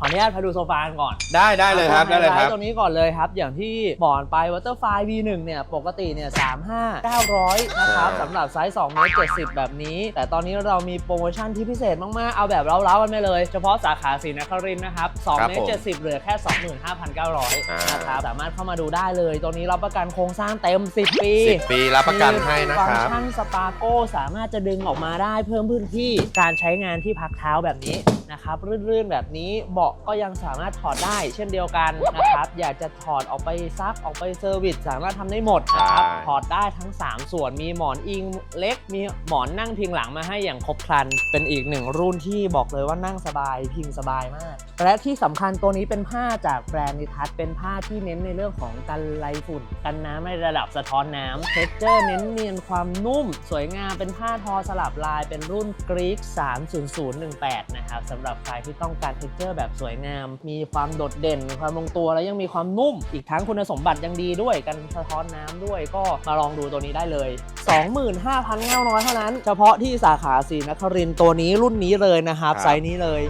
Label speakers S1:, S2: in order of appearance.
S1: ขออนุญาตพาดูโซฟากันก่อน
S2: ได้ได้เลยครับได้เลยครับ
S1: ตรงนี้ก่อนเลยครับ อย่างที่บอกไป Waterfly V1 เนี่ย ปกติเนี่ย 35 900 นะครับ
S2: อ่า
S1: สำหรับไซส์2เมตร70 แบบนี้ แต่ตอนนี้เรามีโปรโมชั่นที่พิเศษมาก ๆ เอาแบบเล้าๆกันไปเลย เฉพาะสาขาศรีนครินทร์นะครับ2เมตร70 เหลือแค่ 25,900 นะครับ สามารถเข้ามาดูได้เลย ตัวนี้รับประกันโครงสร้างเต็ม 10 ปี
S2: สิบปีรับประกันให้นะ
S1: ฟัง
S2: ค
S1: ก์
S2: รับ
S1: ชันสปาโก้สามารถจะดึงออกมาได้เพิ่มพื้นที่การใช้งานที่พักเท้าแบบนี้นะครับรื่นๆแบบนี้เบาะก็ยังสามารถถอดได้เช่นเดียวกันนะครับ อยากจะถอดออกไปซักออกไปเซอร์วิสสามารถทำได้หมดนะครับ
S2: ใช่
S1: ถอดได้ทั้ง 3 ส่วนมีหมอนอิงเล็ก มีหมอนนั่งพิงหลังมาให้อย่างครบครัน เป็นอีกหนึ่งรุ่นที่บอกเลยว่านั่งสบายพิงสบายมาก และที่สำคัญตัวนี้เป็นผ้าจากแบรนด์นิทัศน์เป็นผ้าที่เน้นในเรื่องของกันไรฝุ่น กันน้ำในระดับสะท้อนน้ำเท็กเจอร์เน้นเนียนความนุ่ม สวยงามเป็นผ้าทอสลับลายเป็นรุ่นกรีก30018 นะครับสำหรับใครที่ต้องการเท็กเจอร์แบบสวยงาม มีความโดดเด่นมีความลงตัวแล้วยังมีความนุ่ม อีกทั้งคุณสมบัติยังดีด้วยกันสะท้อนน้ำด้วยก็มาลองดูตัวนี้ได้เลย 25,000เงาน้อยเท่านั้น เฉพาะที่สาขาศรีนครินทร์ตัวนี้รุ่นนี้เลยนะครับ
S2: ครับ
S1: ไซส์นี้เลย